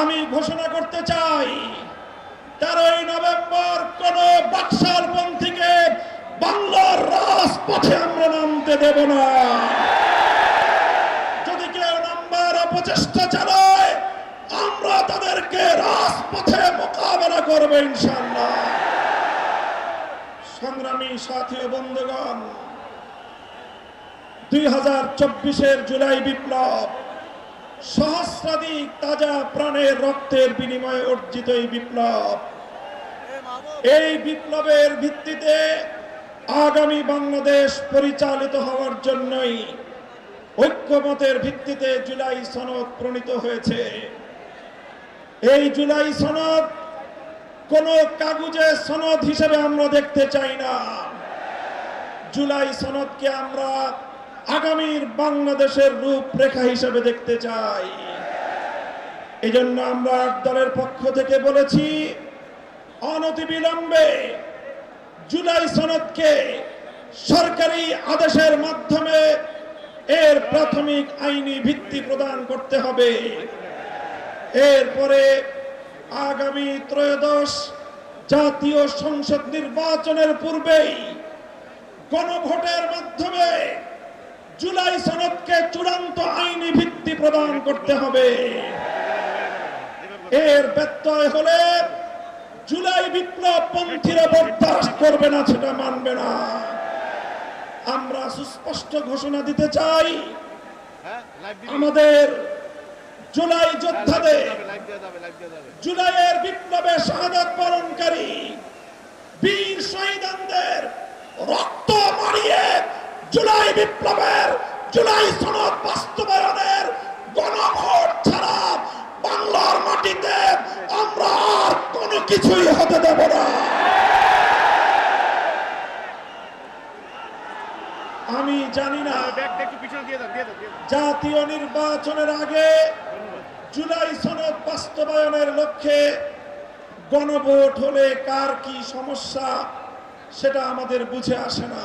আমি ঘোষণা করতে চাই, তেরোই নভেম্বর কোন বাকশাল পন্থীকে বাংলার রাজপথে আমরা নামতে দেব না। যদি কেউ নাম্বার অপচেষ্টা চালায়, আমরা তাদেরকে রাজপথে মোকাবেলা করব ইনশাল্লাহ সংগ্রামী সাথী বন্ধুগণ, দুই হাজার চব্বিশের জুলাই বিপ্লব সহস্রাধিক তাজা প্রাণের রক্তের বিনিময়ে অর্জিত এই বিপ্লব। এই বিপ্লবের ভিত্তিতে আগামী বাংলাদেশ পরিচালিত হওয়ার জন্যই ঐক্যমতের ভিত্তিতে জুলাই সনদ প্রণীত হয়েছে। এই জুলাই সনদ কোন কাগজে সনদ হিসেবে আমরা দেখতে চাই না। জুলাই সনদকে আমরা আগামীর বাংলাদেশের রূপরেখা হিসেবে দেখতে চাই। এজন্য আমরা আট দলের পক্ষ থেকে বলেছি, অনতিবিলম্বে জুলাই সনদকে সরকারি আদেশের মাধ্যমে এর প্রাথমিক আইনি ভিত্তি প্রদান করতে হবে। এরপরে আগামী ত্রয়োদশ জাতীয় সংসদ নির্বাচনের পূর্বেই গণভোটের মাধ্যমে জুলাই সনদকে চূড়ান্ত আইনি ভিত্তি প্রদান করতে হবে। এর ব্যত্যয় হলে জুলাই বিপ্লব পন্থীরা বরদাস্ত করবে না, সেটা মানবে না। আমরা সুস্পষ্ট ঘোষণা দিতে চাই, আমাদের জুলাই যোদ্ধাদের, জুলাইয়ের বিপ্লবে শাহাদাত বরণকারী বীর শহীদানদের রক্ত জুলাই বিপ্লবের জুলাই সনদ বাস্তবায়নের গণভোট ছাড়া বাংলার মাটিতে আমরা আর কোনো কিছুই হতে দেব না। আমি জানি না জাতীয় নির্বাচনের আগে জুলাই সনদ বাস্তবায়নের লক্ষ্যে গণভোট হলে কার কি সমস্যা সেটা আমাদের বুঝে আসে না।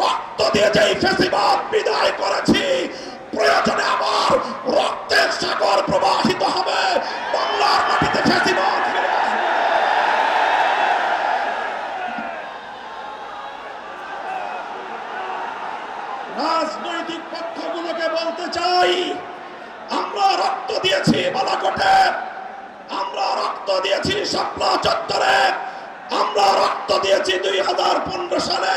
রক্ত দিয়ে যেই ফ্যাসিবাদ বিদায় করেছি, প্রয়োজনে আবার রক্তের সাগর প্রবাহিত হবে বাংলার মাটিতে আসবে। রাজনৈতিক পক্ষগুলোকে বলতে চাই, আমরা রক্ত দিয়েছি বালাকোটে, আমরা রক্ত দিয়েছি শাপলা চত্বরে, আমরা রক্ত দিয়েছি দুই হাজার পনেরো সালে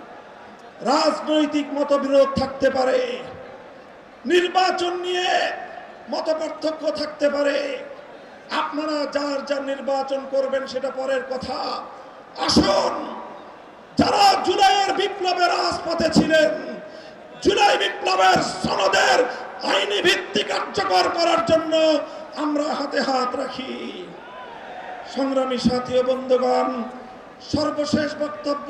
রাজনৈতিক মতবিরোধ থাকতে পারে, নির্বাচন নিয়ে মত পার্থক্য থাকতে পারে। আপনারা যার যার নির্বাচন করবেন সেটা পরের কথা। আসুন, যারা জুলাইয়ের বিপ্লবের রাজপথে ছিলেন, জুলাই বিপ্লবের সনদের আইনি ভিত্তি কার্যকর করার জন্য আমরা হাতে হাত রাখি। সংগ্রামী সাথী বন্ধুগণ, সর্বশেষ বক্তব্য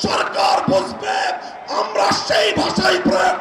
সরকার বুঝবে আমরা সেই ভাষাই প্রয়োগ